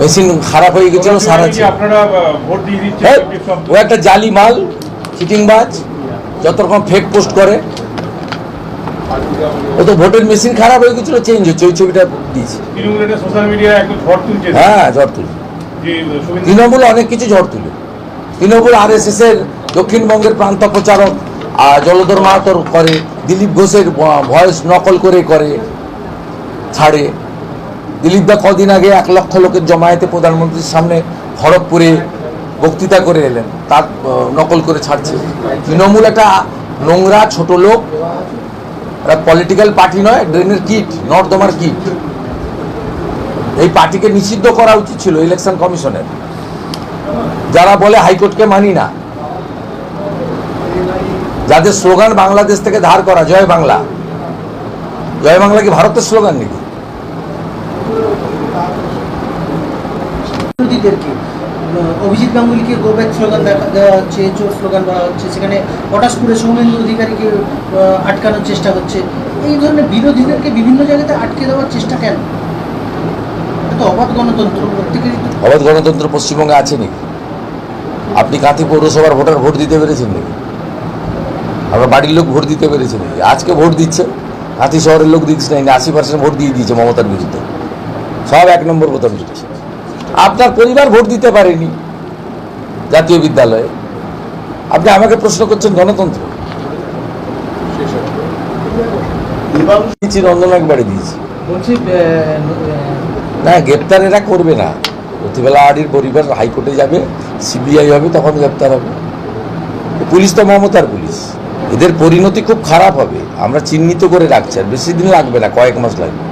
Machine খারাপ হয়ে গেছিল সারা ছিল। আপনারা আহ, ভোট দিয়ে দিচ্ছেন সঠিক শব্দ। ও একটা জালি মাল চিটিংবাজ যত রকম ফেক পোস্ট করে। ও তো ভোটের মেশিন খারাপ হয়ে গেছিল চেঞ্জ হচ্ছে ওই ছবিটা দিয়েছি। ঝড় তুলছে। হ্যাঁ ঝড় তুলি তৃণমূল অনেক কিছু ঝড় তুলে। তৃণমূল আর এস এর দক্ষিণবঙ্গের প্রান্ত প্রচারক আর জলধর মাহাতর করে দিলীপ ঘোষের ভয়েস নকল করে করে ছাড়ে। দিলীপ দা কদিন আগে এক লক্ষ লোকের জমায়েতে প্রধানমন্ত্রীর সামনে খড়গপুরে বক্তৃতা করে এলেন। তার নকল করে ছাড়ছে। তৃণমূল একটা নোংরা ছোট লোক। পলিটিক্যাল পার্টি নয় ড্রেনের কিট নর্দমার কিট এই পার্টিকে নিষিদ্ধ করা উচিত ছিল ইলেকশন কমিশনের। যারা বলে হাইকোর্টকে মানি না। যাদের স্লোগান বাংলাদেশ থেকে ধার করা, জয় বাংলা। জয় বাংলা কি ভারতের স্লোগান নাকি? বিরোধীদেরকে অভিজিৎ গাঙ্গুলিকে গো দেওয়া হচ্ছে চোর স্লোগান হচ্ছে, সেখানে পটাশপুরে সৌমেন্দ্র অধিকারীকে আটকানোর চেষ্টা হচ্ছে। এই ধরনের বিরোধীদেরকে বিভিন্ন জায়গাতে আটকে দেওয়ার চেষ্টা কেন? তো অবাধ গণতন্ত্র, প্রত্যেকেরই অবাধ গণতন্ত্র পশ্চিমবঙ্গে আছে নাকি? আপনি কাঁথি পৌরসভার ভোটার ভোট দিতে পেরেছেন নাকি? আপনার বাড়ির লোক ভোট দিতে পেরেছে নাকি? আজকে ভোট দিচ্ছে। কাঁথি শহরের লোক দিচ্ছে না আশি পার্সেন্ট ভোট দিয়ে দিয়েছে মমতার বিরুদ্ধে। সব এক নম্বর বোতাম দিচ্ছে আপনার পরিবার ভোট দিতে পারেনি জাতীয় বিদ্যালয়ে। আপনি আমাকে প্রশ্ন করছেন গণতন্ত্র। রঞ্জন একবারে দিয়েছি। না গ্রেপ্তার এরা করবে না। প্রতিবেলা আড়ির পরিবার হাইকোর্টে যাবে সিবিআই হবে তখন গ্রেপ্তার হবে। পুলিশ তো মমতার পুলিশ। এদের পরিণতি খুব খারাপ হবে। আমরা চিহ্নিত করে রাখছি আর বেশি দিন লাগবে না কয়েক মাস লাগবে।